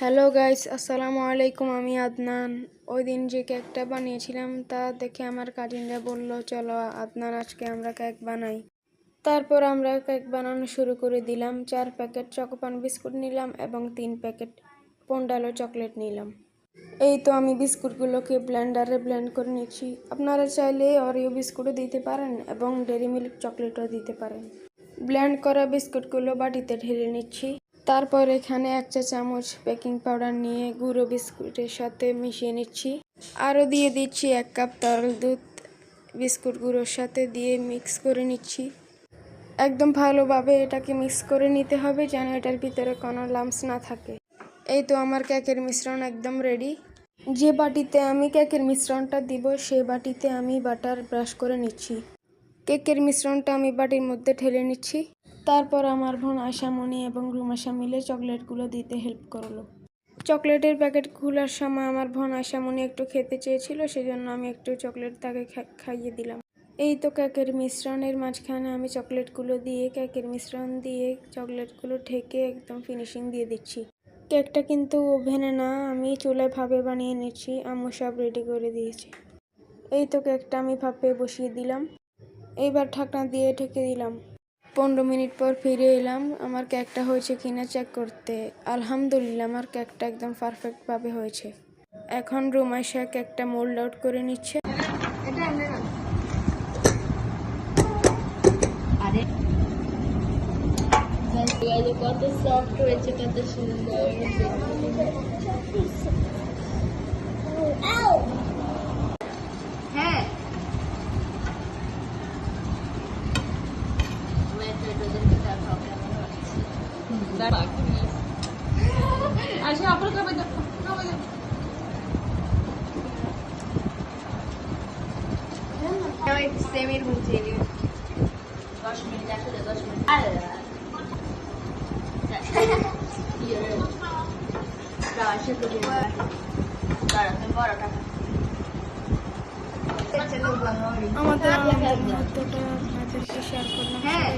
Hello guys আসসালামু আলাইকুম আমি আদনান। ওই দিন যে কেকটা বানিয়েছিলাম, তা দেখে আমার কাজিনরা বলল, চলো আদনান, আজকে আমরা কেক বানাই। তারপর আমরা কেক বানানো শুরু করে দিলাম। চার প্যাকেট চকোপান বিস্কুট নিলাম এবং তিন প্যাকেট পন্ডালো চকলেট নিলাম। এই তো আমি বিস্কুটগুলোকে ব্লেন্ডারে ব্লেন্ড করে নিচ্ছি আপনারা চাইলে অরিও বিস্কুটও দিতে পারেন এবং ডেরি মিল্ক চকলেটও দিতে পারেন। ব্লেন্ড করা বিস্কুটগুলো বাটিতে ঢেলে নিচ্ছি। তারপর এখানে এক চা চামচ বেকিং পাউডার নিয়ে গুঁড়ো বিস্কুটের সাথে মিশিয়ে নিচ্ছি। আরও দিয়ে দিচ্ছি এক কাপ তরল দুধ বিস্কুট গুঁড়োর সাথে দিয়ে মিক্স করে নিচ্ছি। একদম ভালোভাবে এটাকে মিক্স করে নিতে হবে যেন এটার ভিতরে কোনো লাম্পস না থাকে। এই তো আমার কেকের মিশ্রণ একদম রেডি। যে বাটিতে আমি কেকের মিশ্রণটা দিব, সেই বাটিতে আমি বাটার ব্রাশ করে নিচ্ছি। কেকের মিশ্রণটা আমি বাটির মধ্যে ঠেলে নিচ্ছি। তারপর আমার বোন আশামণি এবং রুমাশা মিলে চকলেটগুলো দিতে হেল্প করল। চকলেটের প্যাকেট খোলার সময় আমার বোন আশামণি একটু খেতে চেয়েছিল, সেজন্য আমি একটু চকলেট তাকে খাইয়ে দিলাম। এই তো কেকের মিশ্রণের মাঝখানে আমি চকলেটগুলো দিয়ে, কেকের মিশ্রণ দিয়ে চকলেটগুলো ঢেকে একদম ফিনিশিং দিয়ে দিচ্ছি। কেকটা কিন্তু ওভেনে না, আমি চুলায় ভাবে বানিয়ে নিচ্ছি, আম্মু সব রেডি করে দিয়েছে। এই তো কেকটা আমি ভাপে বসিয়ে দিলাম। এইবার ঢাকনা দিয়ে ঢেকে দিলাম। পনেরো মিনিট পর ফিরে এলাম। আমার কেকটা হয়েছে কিনা চেক করতে। আলহামদুলিল্লাহ, আমার কেকটা একদম পারফেক্টভাবে হয়েছে। এখন রুমাইশা কেকটা মোল্ড আউট করে নিচ্ছে। কত সফট হয়েছে, কত সুন্দর। আচ্ছা আপনার খাবার দাও খাবার দাও সেমের মধ্যে দশ মিনিট আসলে দশ মিনিট আরে আমাদের মুহূর্তটা আপনাদেরকে শেয়ার করলাম হ্যাঁ।